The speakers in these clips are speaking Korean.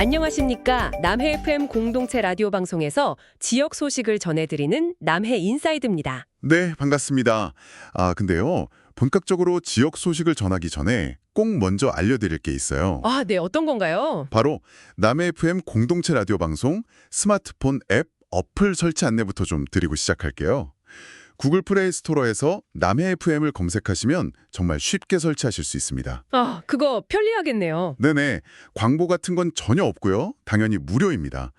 안녕하십니까. 남해 FM 공동체 라디오 방송에서 지역 소식을 전해드리는 남해 인사이드입니다. 네, 반갑습니다. 아, 근데요. 본격적으로 지역 소식을 전하기 전에 꼭 먼저 알려드릴 게 있어요. 아, 네. 어떤 건가요? 바로 남해 FM 공동체 라디오 방송 스마트폰 앱 어플 설치 안내부터 좀 드리고 시작할게요. 구글 플레이 스토어에서 남해 FM을 검색하시면 정말 쉽게 설치하실 수 있습니다. 아, 그거 편리하겠네요. 네네, 광고 같은 건 전혀 없고요. 당연히 무료입니다.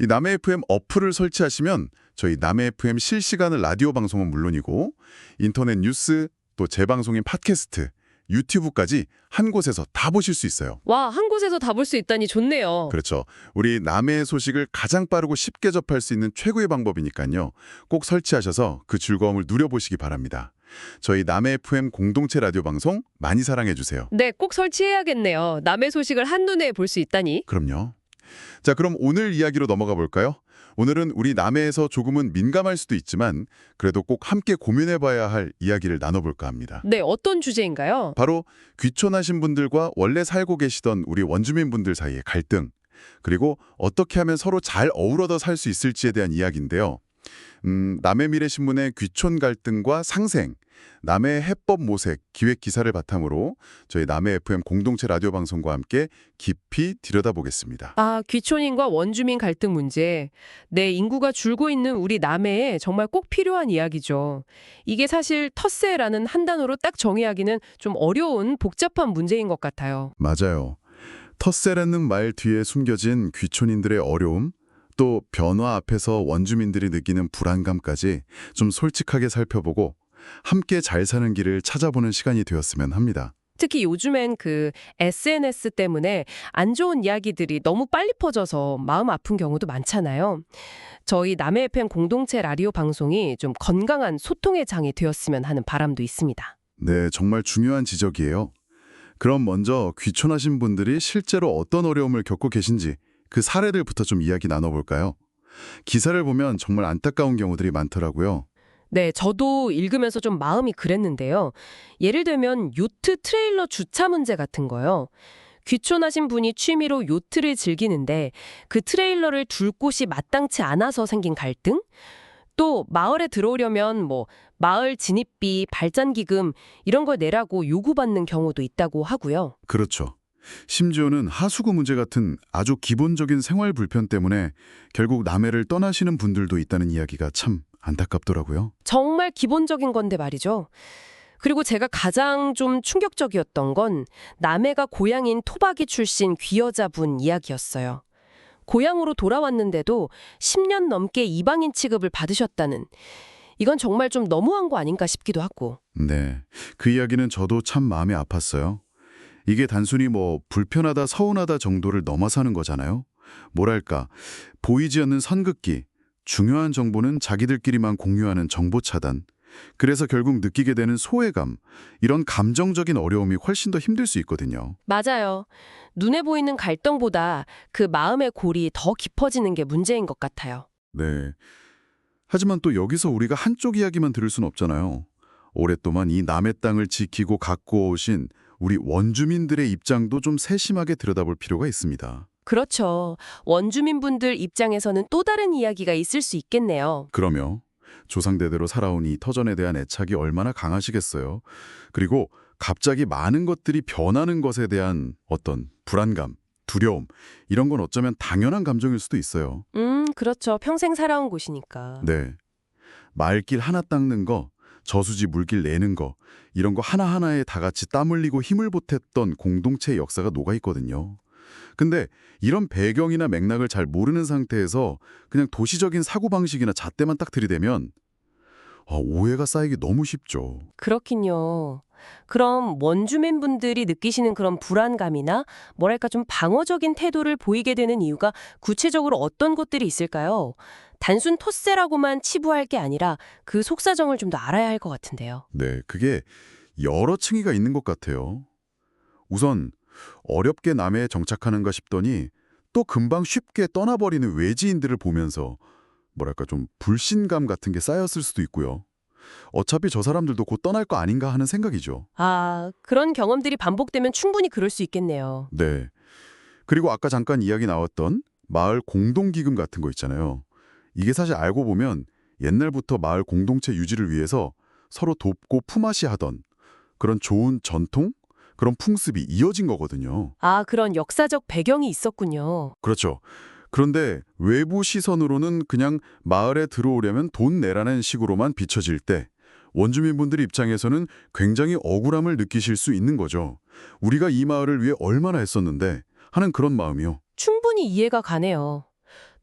이 남해 FM 어플을 설치하시면 저희 남해 FM 실시간 라디오 방송은 물론이고 인터넷 뉴스, 또 재방송인 팟캐스트, 유튜브까지 한 곳에서 다 보실 수 있어요. 와, 한 곳에서 다 볼 수 있다니 좋네요. 그렇죠. 우리 남해의 소식을 가장 빠르고 쉽게 접할 수 있는 최고의 방법이니까요. 꼭 설치하셔서 그 즐거움을 누려보시기 바랍니다. 저희 남해 FM 공동체 라디오 방송 많이 사랑해 주세요. 네, 꼭 설치해야겠네요. 남의 소식을 한눈에 볼 수 있다니. 그럼요. 자, 그럼 오늘 이야기로 넘어가 볼까요? 오늘은 우리 남해에서 조금은 민감할 수도 있지만 그래도 꼭 함께 고민해봐야 할 이야기를 나눠볼까 합니다. 네, 어떤 주제인가요? 바로 귀촌하신 분들과 원래 살고 계시던 우리 원주민분들 사이의 갈등, 그리고 어떻게 하면 서로 잘 어우러져 살 수 있을지에 대한 이야기인데요. 음, 남해 미래 신문의 귀촌 갈등과 상생, 남해 해법 모색 기획 기사를 바탕으로 저희 남해 FM 공동체 라디오 방송과 함께 깊이 들여다보겠습니다. 아, 귀촌인과 원주민 갈등 문제. 네, 인구가 줄고 있는 우리 남해에 정말 꼭 필요한 이야기죠. 이게 사실 텃세라는 한 단어로 딱 정의하기는 좀 어려운 복잡한 문제인 것 같아요. 맞아요. 텃세라는 말 뒤에 숨겨진 귀촌인들의 어려움, 또 변화 앞에서 원주민들이 느끼는 불안감까지 좀 솔직하게 살펴보고 함께 잘 사는 길을 찾아보는 시간이 되었으면 합니다. 특히 요즘엔 그 SNS 때문에 안 좋은 이야기들이 너무 빨리 퍼져서 마음 아픈 경우도 많잖아요. 저희 남해 FM 공동체 라디오 방송이 좀 건강한 소통의 장이 되었으면 하는 바람도 있습니다. 네, 정말 중요한 지적이에요. 그럼 먼저 귀촌하신 분들이 실제로 어떤 어려움을 겪고 계신지 그 사례들부터 좀 이야기 나눠볼까요? 기사를 보면 정말 안타까운 경우들이 많더라고요. 네, 저도 읽으면서 좀 마음이 그랬는데요. 예를 들면 요트 트레일러 주차 문제 같은 거요. 귀촌하신 분이 취미로 요트를 즐기는데 그 트레일러를 둘 곳이 마땅치 않아서 생긴 갈등? 또 마을에 들어오려면 뭐 마을 진입비, 발전기금 이런 걸 내라고 요구받는 경우도 있다고 하고요. 그렇죠. 심지어는 하수구 문제 같은 아주 기본적인 생활 불편 때문에 결국 남해를 떠나시는 분들도 있다는 이야기가 참 안타깝더라고요. 정말 기본적인 건데 말이죠. 그리고 제가 가장 좀 충격적이었던 건 남해가 고향인 토박이 출신 귀여자분 이야기였어요. 고향으로 돌아왔는데도 10년 넘게 이방인 취급을 받으셨다는 이건 정말 좀 너무한 거 아닌가 싶기도 하고. 네. 그 이야기는 저도 참 마음이 아팠어요. 이게 단순히 뭐 불편하다, 서운하다 정도를 넘어서는 거잖아요. 뭐랄까, 보이지 않는 선긋기, 중요한 정보는 자기들끼리만 공유하는 정보 차단. 그래서 결국 느끼게 되는 소외감, 이런 감정적인 어려움이 훨씬 더 힘들 수 있거든요. 맞아요. 눈에 보이는 갈등보다 그 마음의 골이 더 깊어지는 게 문제인 것 같아요. 네. 하지만 또 여기서 우리가 한쪽 이야기만 들을 순 없잖아요. 오랫동안 이 남의 땅을 지키고 갖고 오신 우리 원주민들의 입장도 좀 세심하게 들여다볼 필요가 있습니다. 그렇죠. 원주민분들 입장에서는 또 다른 이야기가 있을 수 있겠네요. 그러며 조상대대로 살아온 이 터전에 대한 애착이 얼마나 강하시겠어요. 그리고 갑자기 많은 것들이 변하는 것에 대한 어떤 불안감, 두려움 이런 건 어쩌면 당연한 감정일 수도 있어요. 음, 그렇죠. 평생 살아온 곳이니까. 네. 말길 하나 닦는 거, 저수지 물길 내는 거 이런 거 하나하나에 다 같이 땀 흘리고 힘을 보탰던 공동체의 역사가 녹아 있거든요. 근데 이런 배경이나 맥락을 잘 모르는 상태에서 그냥 도시적인 사고방식이나 잣대만 딱 들이대면 아, 오해가 쌓이기 너무 쉽죠. 그렇긴요. 그럼 원주민 분들이 느끼시는 그런 불안감이나 뭐랄까 좀 방어적인 태도를 보이게 되는 이유가 구체적으로 어떤 것들이 있을까요? 단순 토세라고만 치부할 게 아니라 그 속사정을 좀 더 알아야 할 것 같은데요. 네, 그게 여러 층위가 있는 것 같아요. 우선 어렵게 남해에 정착하는가 싶더니 또 금방 쉽게 떠나버리는 외지인들을 보면서 뭐랄까 좀 불신감 같은 게 쌓였을 수도 있고요. 어차피 저 사람들도 곧 떠날 거 아닌가 하는 생각이죠. 아, 그런 경험들이 반복되면 충분히 그럴 수 있겠네요. 네. 그리고 아까 잠깐 이야기 나왔던 마을 공동기금 같은 거 있잖아요. 이게 사실 알고 보면 옛날부터 마을 공동체 유지를 위해서 서로 돕고 품앗이 하던 그런 좋은 전통, 그런 풍습이 이어진 거거든요. 아, 그런 역사적 배경이 있었군요. 그렇죠. 그런데 외부 시선으로는 그냥 마을에 들어오려면 돈 내라는 식으로만 비춰질 때 원주민분들 입장에서는 굉장히 억울함을 느끼실 수 있는 거죠. 우리가 이 마을을 위해 얼마나 했었는데 하는 그런 마음이요. 충분히 이해가 가네요.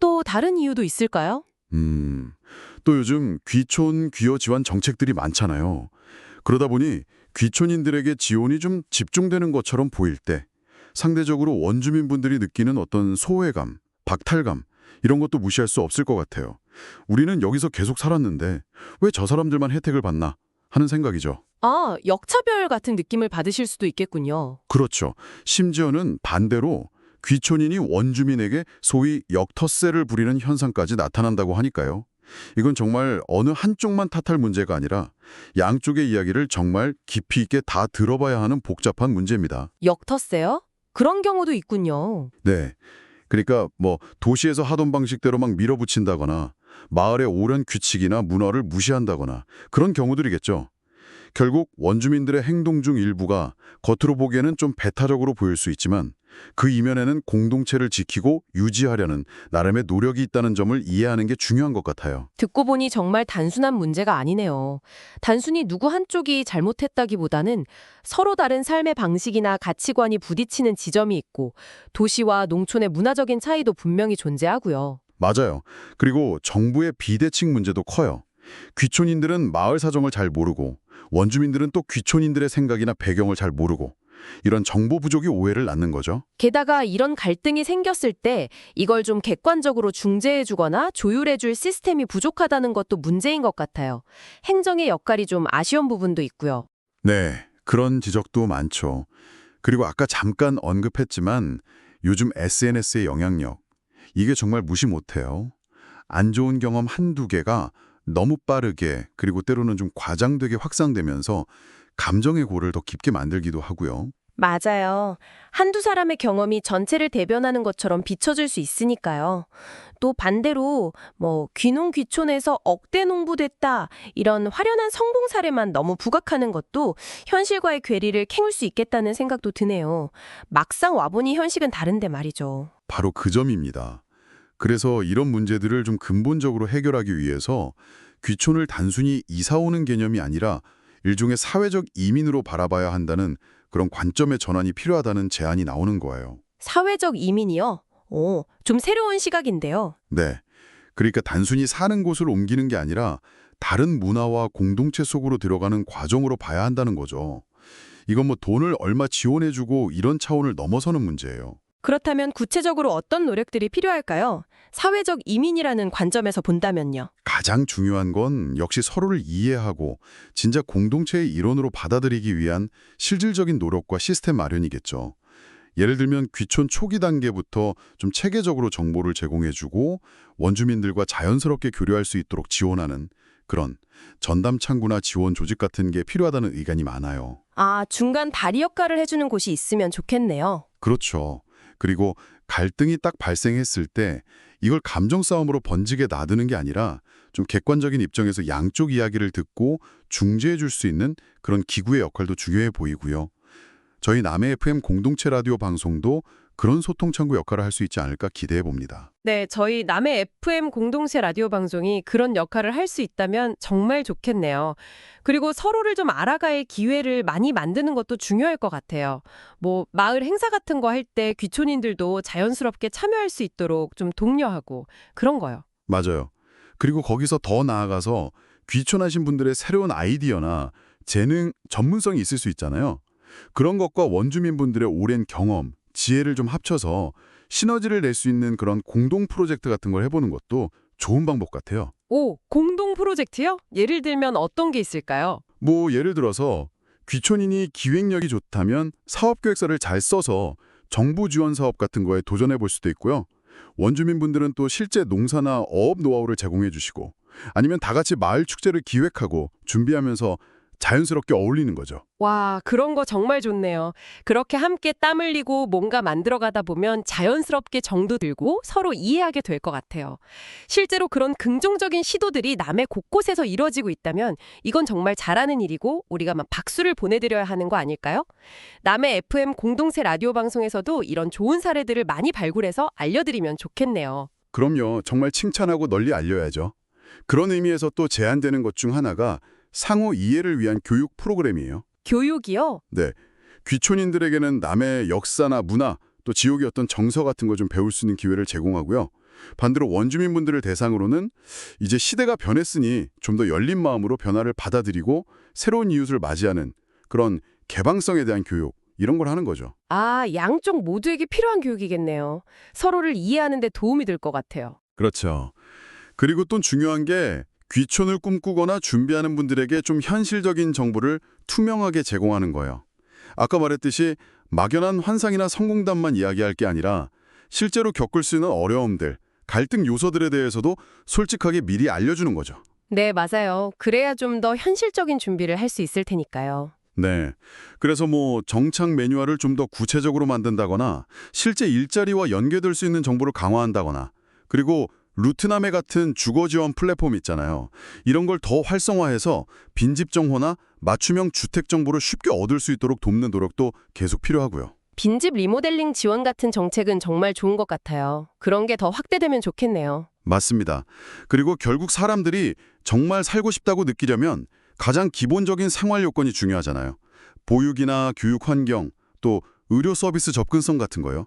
또 다른 이유도 있을까요? 음, 또 요즘 귀촌 귀여 지원 정책들이 많잖아요. 그러다 보니 귀촌인들에게 지원이 좀 집중되는 것처럼 보일 때 상대적으로 원주민분들이 느끼는 어떤 소외감, 박탈감 이런 것도 무시할 수 없을 것 같아요. 우리는 여기서 계속 살았는데 왜 저 사람들만 혜택을 받나 하는 생각이죠. 아, 역차별 같은 느낌을 받으실 수도 있겠군요. 그렇죠. 심지어는 반대로 귀촌인이 원주민에게 소위 역터세를 부리는 현상까지 나타난다고 하니까요. 이건 정말 어느 한쪽만 탓할 문제가 아니라 양쪽의 이야기를 정말 깊이 있게 다 들어봐야 하는 복잡한 문제입니다. 역터세요? 그런 경우도 있군요. 네. 그러니까 뭐 도시에서 하던 방식대로 막 밀어붙인다거나 마을의 오랜 규칙이나 문화를 무시한다거나 그런 경우들이겠죠. 결국 원주민들의 행동 중 일부가 겉으로 보기에는 좀 배타적으로 보일 수 있지만 그 이면에는 공동체를 지키고 유지하려는 나름의 노력이 있다는 점을 이해하는 게 중요한 것 같아요. 듣고 보니 정말 단순한 문제가 아니네요. 단순히 누구 한쪽이 잘못했다기보다는 서로 다른 삶의 방식이나 가치관이 부딪히는 지점이 있고 도시와 농촌의 문화적인 차이도 분명히 존재하고요. 맞아요. 그리고 정부의 비대칭 문제도 커요. 귀촌인들은 마을 사정을 잘 모르고 원주민들은 또 귀촌인들의 생각이나 배경을 잘 모르고 이런 정보 부족이 오해를 낳는 거죠. 게다가 이런 갈등이 생겼을 때 이걸 좀 객관적으로 중재해주거나 조율해줄 시스템이 부족하다는 것도 문제인 것 같아요. 행정의 역할이 좀 아쉬운 부분도 있고요. 네, 그런 지적도 많죠. 그리고 아까 잠깐 언급했지만 요즘 SNS의 영향력 이게 정말 무시 못해요. 안 좋은 경험 한두 개가 너무 빠르게 그리고 때로는 좀 과장되게 확산되면서 감정의 골을 더 깊게 만들기도 하고요. 맞아요. 한두 사람의 경험이 전체를 대변하는 것처럼 비춰질 수 있으니까요. 또 반대로 뭐 귀농 귀촌에서 억대 농부됐다 이런 화려한 성공 사례만 너무 부각하는 것도 현실과의 괴리를 캐물 수 있겠다는 생각도 드네요. 막상 와보니 현실은 다른데 말이죠. 바로 그 점입니다. 그래서 이런 문제들을 좀 근본적으로 해결하기 위해서 귀촌을 단순히 이사 오는 개념이 아니라 일종의 사회적 이민으로 바라봐야 한다는 그런 관점의 전환이 필요하다는 제안이 나오는 거예요. 사회적 이민이요? 오, 좀 새로운 시각인데요. 네. 그러니까 단순히 사는 곳을 옮기는 게 아니라 다른 문화와 공동체 속으로 들어가는 과정으로 봐야 한다는 거죠. 이건 뭐 돈을 얼마 지원해주고 이런 차원을 넘어서는 문제예요. 그렇다면 구체적으로 어떤 노력들이 필요할까요? 사회적 이민이라는 관점에서 본다면요. 가장 중요한 건 역시 서로를 이해하고 진짜 공동체의 일원으로 받아들이기 위한 실질적인 노력과 시스템 마련이겠죠. 예를 들면 귀촌 초기 단계부터 좀 체계적으로 정보를 제공해주고 원주민들과 자연스럽게 교류할 수 있도록 지원하는 그런 전담 창구나 지원 조직 같은 게 필요하다는 의견이 많아요. 아, 중간 다리 역할을 해주는 곳이 있으면 좋겠네요. 그렇죠. 그리고 갈등이 딱 발생했을 때 이걸 감정 싸움으로 번지게 놔두는 게 아니라 좀 객관적인 입장에서 양쪽 이야기를 듣고 중재해 줄 수 있는 그런 기구의 역할도 중요해 보이고요. 저희 남해 FM 공동체 라디오 방송도 그런 소통 창구 역할을 할 수 있지 않을까 기대해 봅니다. 네, 저희 남의 FM 공동체 라디오 방송이 그런 역할을 할 수 있다면 정말 좋겠네요. 그리고 서로를 좀 알아갈 기회를 많이 만드는 것도 중요할 것 같아요. 뭐 마을 행사 같은 거 할 때 귀촌인들도 자연스럽게 참여할 수 있도록 좀 독려하고 그런 거요. 맞아요. 그리고 거기서 더 나아가서 귀촌하신 분들의 새로운 아이디어나 재능, 전문성이 있을 수 있잖아요. 그런 것과 원주민분들의 오랜 경험, 지혜를 좀 합쳐서 시너지를 낼 수 있는 그런 공동 프로젝트 같은 걸 해보는 것도 좋은 방법 같아요. 오, 공동 프로젝트요? 예를 들면 어떤 게 있을까요? 뭐 예를 들어서 귀촌인이 기획력이 좋다면 사업계획서를 잘 써서 정부 지원 사업 같은 거에 도전해 볼 수도 있고요. 원주민분들은 또 실제 농사나 어업 노하우를 제공해 주시고 아니면 다 같이 마을 축제를 기획하고 준비하면서 자연스럽게 어울리는 거죠. 와, 그런 거 정말 좋네요. 그렇게 함께 땀 흘리고 뭔가 만들어가다 보면 자연스럽게 정도 들고 서로 이해하게 될 것 같아요. 실제로 그런 긍정적인 시도들이 남의 곳곳에서 이루어지고 있다면 이건 정말 잘하는 일이고 우리가 막 박수를 보내드려야 하는 거 아닐까요? 남의 FM 공동체 라디오 방송에서도 이런 좋은 사례들을 많이 발굴해서 알려드리면 좋겠네요. 그럼요. 정말 칭찬하고 널리 알려야죠. 그런 의미에서 또 제안되는 것 중 하나가 상호 이해를 위한 교육 프로그램이에요. 교육이요? 네. 귀촌인들에게는 남의 역사나 문화, 또 지옥의 어떤 정서 같은 거 좀 배울 수 있는 기회를 제공하고요. 반대로 원주민분들을 대상으로는 이제 시대가 변했으니 좀 더 열린 마음으로 변화를 받아들이고 새로운 이웃을 맞이하는 그런 개방성에 대한 교육, 이런 걸 하는 거죠. 아, 양쪽 모두에게 필요한 교육이겠네요. 서로를 이해하는 데 도움이 될 것 같아요. 그렇죠. 그리고 또 중요한 게 귀촌을 꿈꾸거나 준비하는 분들에게 좀 현실적인 정보를 투명하게 제공하는 거예요. 아까 말했듯이 막연한 환상이나 성공담만 이야기할 게 아니라 실제로 겪을 수 있는 어려움들, 갈등 요소들에 대해서도 솔직하게 미리 알려주는 거죠. 네, 맞아요. 그래야 좀 더 현실적인 준비를 할 수 있을 테니까요. 네. 그래서 뭐 정착 매뉴얼을 좀 더 구체적으로 만든다거나 실제 일자리와 연계될 수 있는 정보를 강화한다거나 그리고 루트남에 같은 주거 지원 플랫폼 있잖아요. 이런 걸 더 활성화해서 빈집 정보나 맞춤형 주택 정보를 쉽게 얻을 수 있도록 돕는 노력도 계속 필요하고요. 빈집 리모델링 지원 같은 정책은 정말 좋은 것 같아요. 그런 게 더 확대되면 좋겠네요. 맞습니다. 그리고 결국 사람들이 정말 살고 싶다고 느끼려면 가장 기본적인 생활 요건이 중요하잖아요. 보육이나 교육 환경, 또 의료 서비스 접근성 같은 거요.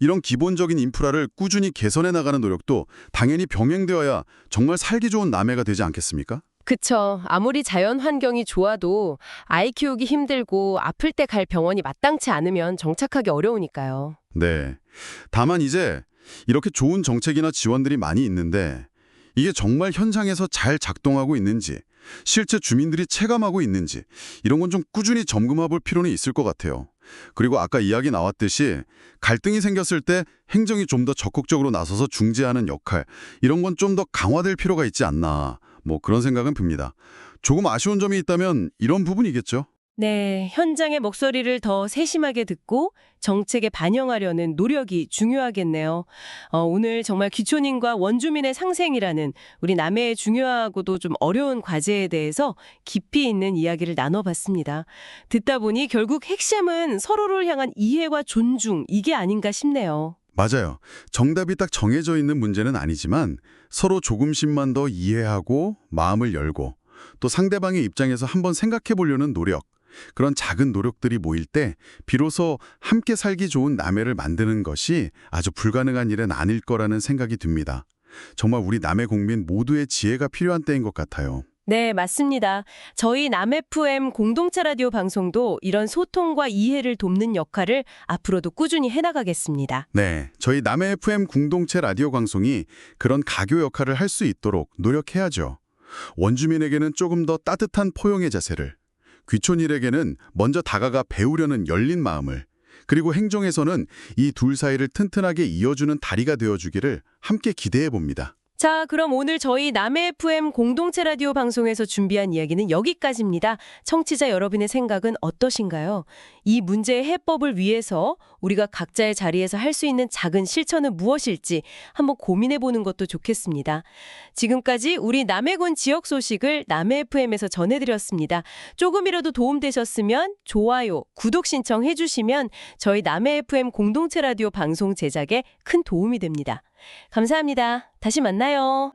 이런 기본적인 인프라를 꾸준히 개선해 나가는 노력도 당연히 병행되어야 정말 살기 좋은 남해가 되지 않겠습니까? 그쵸. 아무리 자연 환경이 좋아도 아이 키우기 힘들고 아플 때 갈 병원이 마땅치 않으면 정착하기 어려우니까요. 네. 다만 이제 이렇게 좋은 정책이나 지원들이 많이 있는데 이게 정말 현장에서 잘 작동하고 있는지 실제 주민들이 체감하고 있는지 이런 건 좀 꾸준히 점검해 볼 필요는 있을 것 같아요. 그리고 아까 이야기 나왔듯이 갈등이 생겼을 때 행정이 좀 더 적극적으로 나서서 중재하는 역할 이런 건 좀 더 강화될 필요가 있지 않나 뭐 그런 생각은 듭니다. 조금 아쉬운 점이 있다면 이런 부분이겠죠. 네, 현장의 목소리를 더 세심하게 듣고 정책에 반영하려는 노력이 중요하겠네요. 어, 오늘 정말 귀촌인과 원주민의 상생이라는 우리 남해의 중요하고도 좀 어려운 과제에 대해서 깊이 있는 이야기를 나눠봤습니다. 듣다 보니 결국 핵심은 서로를 향한 이해와 존중 이게 아닌가 싶네요. 맞아요. 정답이 딱 정해져 있는 문제는 아니지만 서로 조금씩만 더 이해하고 마음을 열고 또 상대방의 입장에서 한번 생각해 보려는 노력. 그런 작은 노력들이 모일 때 비로소 함께 살기 좋은 남해를 만드는 것이 아주 불가능한 일은 아닐 거라는 생각이 듭니다. 정말 우리 남해 국민 모두의 지혜가 필요한 때인 것 같아요. 네, 맞습니다. 저희 남FM 공동체 라디오 방송도 이런 소통과 이해를 돕는 역할을 앞으로도 꾸준히 해나가겠습니다. 네, 저희 남해 FM 공동체 라디오 방송이 그런 가교 역할을 할 수 있도록 노력해야죠. 원주민에게는 조금 더 따뜻한 포용의 자세를, 귀촌일에게는 먼저 다가가 배우려는 열린 마음을, 그리고 행정에서는 이 둘 사이를 튼튼하게 이어주는 다리가 되어주기를 함께 기대해 봅니다. 자, 그럼 오늘 저희 남해 FM 공동체 라디오 방송에서 준비한 이야기는 여기까지입니다. 청취자 여러분의 생각은 어떠신가요? 이 문제의 해법을 위해서 우리가 각자의 자리에서 할 수 있는 작은 실천은 무엇일지 한번 고민해 보는 것도 좋겠습니다. 지금까지 우리 남해군 지역 소식을 남해 FM에서 전해드렸습니다. 조금이라도 도움되셨으면 좋아요, 구독 신청해 주시면 저희 남해 FM 공동체 라디오 방송 제작에 큰 도움이 됩니다. 감사합니다. 다시 만나요.